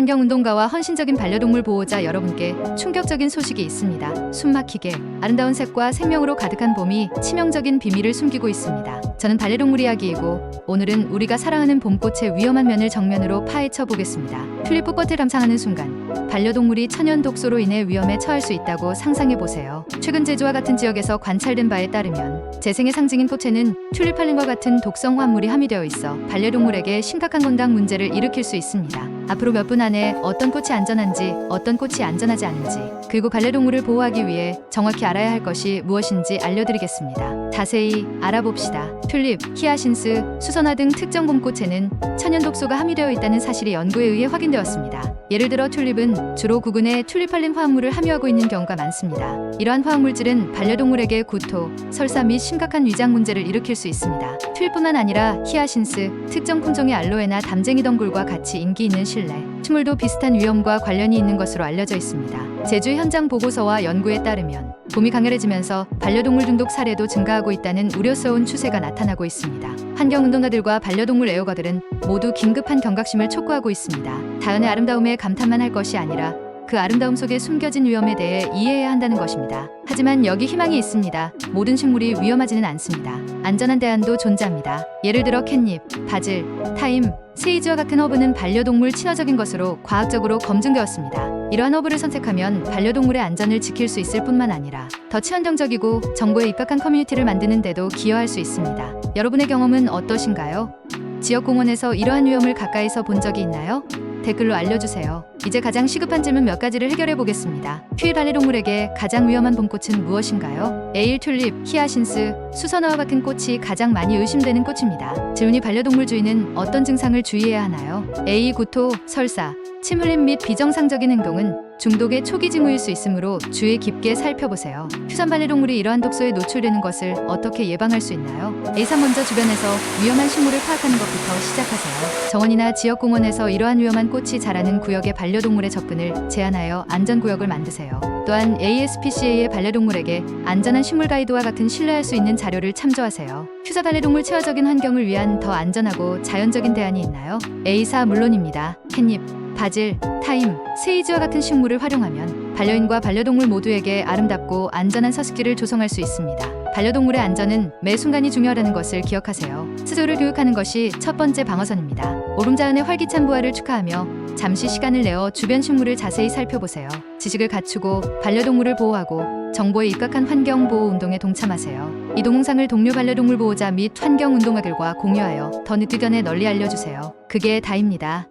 환경운동가와 헌신적인 반려동물 보호자 여러분께 충격적인 소식이 있습니다. 숨막히게 아름다운 색과 생명으로 가득한 봄이 치명적인 비밀을 숨기고 있습니다. 저는 반려동물 이야기이고 오늘은 우리가 사랑하는 봄꽃의 위험한 면을 정면으로 파헤쳐 보겠습니다. 튤립 꽃꽃을 감상하는 순간 반려동물이 천연 독소로 인해 위험에 처할 수 있다고 상상해 보세요. 최근 제주와 같은 지역에서 관찰된 바에 따르면 재생의 상징인 꽃에는 튤립할린과 같은 독성 화합물이 함유되어 있어 반려동물에게 심각한 건강 문제를 일으킬 수 있습니다. 앞으로 몇 분 안에 어떤 꽃이 안전한지 어떤 꽃이 안전하지 않은지 그리고 반려동물을 보호하기 위해 정확히 알아야 할 것이 무엇인지 알려드리겠습니다. 자세히 알아봅시다. 튤립, 히아신스, 수선화 등 특정 봄꽃에는 천연 독소가 함유되어 있다는 사실이 연구에 의해 확인되었습니다. 예를 들어 튤립은 주로 구근에 튤립할린 화합물을 함유하고 있는 경우가 많습니다. 이러한 화학물질은 반려동물에게 구토, 설사 및 심각한 위장 문제를 일으킬 수 있습니다. 튤뿐만 아니라 히아신스, 특정 품종의 알로에나 담쟁이 덩굴과 같이 인기 있는 실내, 식물도 비슷한 위험과 관련이 있는 것으로 알려져 있습니다. 제주 현장 보고서와 연구에 따르면 봄이 강렬해지면서 반려동물 중독 사례도 증가하고 있다는 우려스러운 추세가 나타나고 있습니다. 환경운동가들과 반려동물 애호가들은 모두 긴급한 경각심을 촉구하고 있습니다. 자연의 아름다움에 감탄만 할 것이 아니라 그 아름다움 속에 숨겨진 위험에 대해 이해해야 한다는 것입니다. 하지만 여기 희망이 있습니다. 모든 식물이 위험하지는 않습니다. 안전한 대안도 존재합니다. 예를 들어 캣닙, 바질, 타임, 세이지와 같은 허브는 반려동물 친화적인 것으로 과학적으로 검증되었습니다. 이러한 허브를 선택하면 반려동물의 안전을 지킬 수 있을 뿐만 아니라 더 친환경적이고 정보에 입각한 커뮤니티를 만드는 데도 기여할 수 있습니다. 여러분의 경험은 어떠신가요? 지역 공원에서 이러한 위험을 가까이서 본 적이 있나요? 댓글로 알려주세요. 이제 가장 시급한 질문 몇 가지를 해결해 보겠습니다. 퓨일 반려동물에게 가장 위험한 봄꽃은 무엇인가요? 에일 튤립, 히아신스, 수선화와 같은 꽃이 가장 많이 의심되는 꽃입니다. 질문이 반려동물 주인은 어떤 증상을 주의해야 하나요? A. 구토, 설사, 침 흘림 및 비정상적인 행동은 중독의 초기 징후일 수 있으므로 주의 깊게 살펴보세요. 휴산 반려동물이 이러한 독소에 노출되는 것을 어떻게 예방할 수 있나요? A3 먼저 주변에서 위험한 식물을 파악하는 것부터 시작하세요. 정원이나 지역 공원에서 이러한 위험한 꽃이 자라는 구역의 반려동물의 접근을 제한하여 안전 구역을 만드세요. 또한 ASPCA의 반려동물에게 안전한 식물 가이드와 같은 신뢰할 수 있는 자료를 참조하세요. 휴사 반려동물 체화적인 환경을 위한 더 안전하고 자연적인 대안이 있나요? A4 물론입니다. 캣닙, 바질, 타임, 세이지와 같은 식물을 활용하면 반려인과 반려동물 모두에게 아름답고 안전한 서식지를 조성할 수 있습니다. 반려동물의 안전은 매 순간이 중요하다는 것을 기억하세요. 스스로를 교육하는 것이 첫 번째 방어선입니다. 오름자연의 활기찬 부활을 축하하며 잠시 시간을 내어 주변 식물을 자세히 살펴보세요. 지식을 갖추고 반려동물을 보호하고 정보에 입각한 환경 보호 운동에 동참하세요. 이 동영상을 동료 반려동물 보호자 및 환경 운동가들과 공유하여 더 늦기 전에 널리 알려주세요. 그게 다입니다.